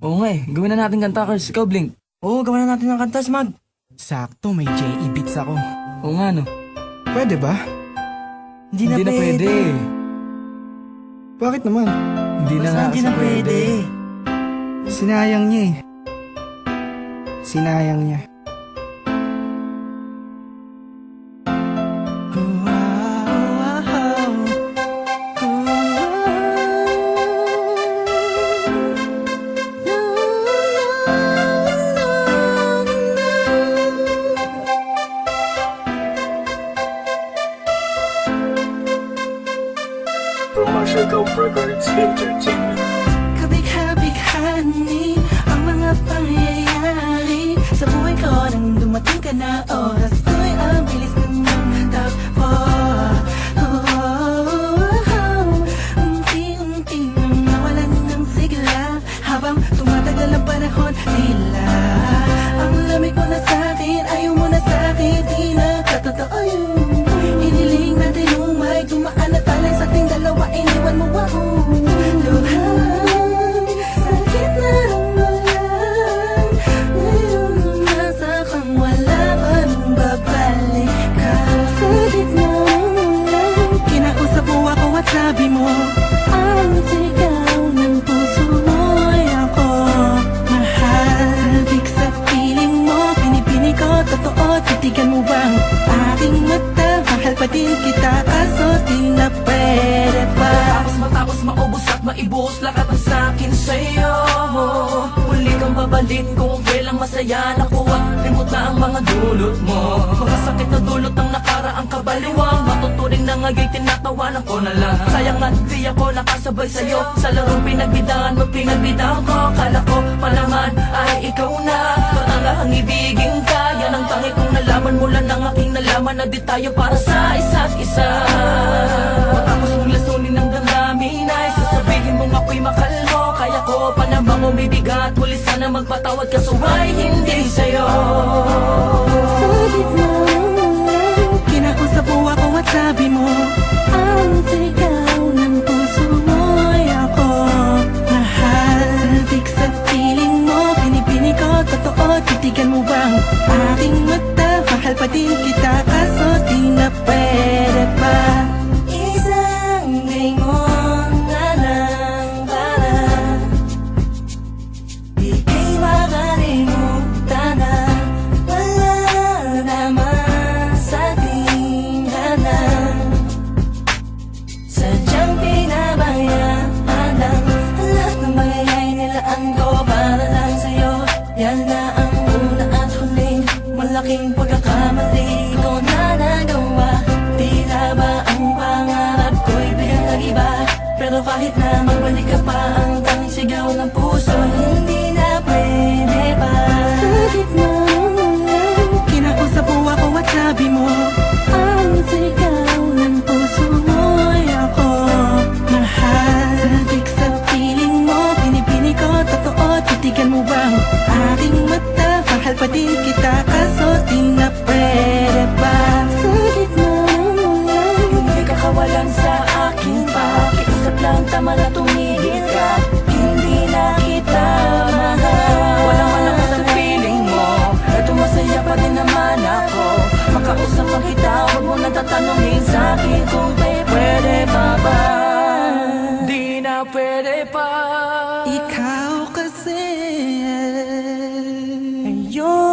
Oo nga eh, gawin na natin kanta, Kars. Ikaw, Blink. Oo, gawin na natin ng kanta, Smag. Sakto, may J.E. beats ako Oo nga, no. Pwede ba? Hindi na, pwede. Bakit naman? Hindi na Basta nga hindi kasi na pwede. Sinayang niya eh Sinayang niya Go Records Entertainment. Kabig-habig-hani ang mga pangyayari Sa buhay ko nang dumating ka na oras Ko'y ang bilis ng kita Kaso di na pwede pa. Tapos matapos maubos at maibuhos lahat ng sakin sa'yo. Huli kang babalik kung kailang masaya Nakuha, limot na ang mga dulot mo. Mga sakit na dulot ng nakaraang kabaliwang Matuturing na nga'y tinatawanan ko na lang Sayang at di ako nakasabay sa'yo. Sa larong pinagbidahan mo, pinagbidahan ko. Kala ko pa naman ay ikaw na. Patangahang ibigin ka. Yan ang tangi kong nalaman. Mula ng aking nalaman Na di tayo para sa isa't isa. Matapos mong lasunin ng damdamin Ay sasabihin mong ako'y makalmo Kaya ko pa namang umibigat. Huli sana magpatawad kaso ay hindi sa'yo? Sa gitna Malaking pagkakamali. Ko na nagawa. Tila ba ang pangarap ko'y biglang nag-iba? Pero kahit na magbalik ka pa Ang tanging sigaw ng puso Hindi na pwede pa. Sa gitna ng ulan Kinausap mo ako at sabi mo Ang sigaw ng puso mo'y ako. Mahal Sabik sa piling mo Pinipini ko, totoo Titigan mo bang aking mata? Mahal pa din kita Kaso yo